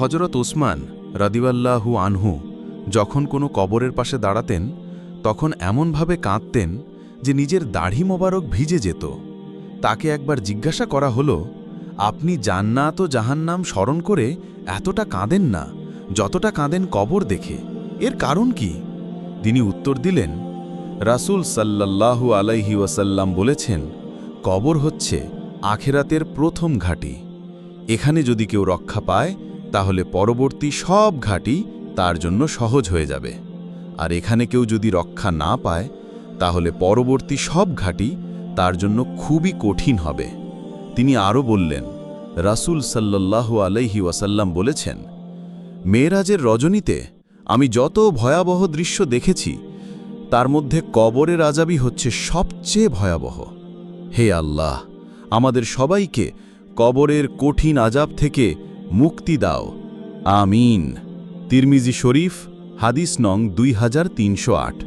হজরত ওসমান রাদিওয়াল্লাহু আনহু যখন কোনো কবরের পাশে দাঁড়াতেন, তখন এমনভাবে কাঁদতেন যে নিজের দাড়ি মোবারক ভিজে যেত। তাকে একবার জিজ্ঞাসা করা হলো, আপনি জান্নাত ও জাহান্নাম স্মরণ করে এতটা কাঁদেন না, যতটা কাঁদেন কবর দেখে, এর কারণ কি? তিনি উত্তর দিলেন, রাসূল সাল্লাল্লাহু আলাইহি ওয়াসাল্লাম বলেছেন, কবর হচ্ছে আখেরাতের প্রথম ঘাঁটি। এখানে যদি কেউ রক্ষা পায় তাহলে পরবর্তী সব ঘাঁটি তার জন্য সহজ হয়ে যাবে। আর এখানে কেউ যদি রক্ষা না পায়, তাহলে পরবর্তী সব ঘাঁটি তার জন্য খুবই কঠিন হবে। তিনি আরও বললেন, রাসূল সাল্লাল্লাহু আলাইহি ওয়াসাল্লাম বলেছেন, মেয়েরাজের রজনীতে আমি যত ভয়াবহ দৃশ্য দেখেছি, তার মধ্যে কবরের আজাবি হচ্ছে সবচেয়ে ভয়াবহ। হে আল্লাহ, আমাদের সবাইকে কবরের কঠিন আজাব থেকে মুক্তি দাও। আমিন। তিরমিজি শরীফ হাদিস নং দুই হাজার তিনশো আট।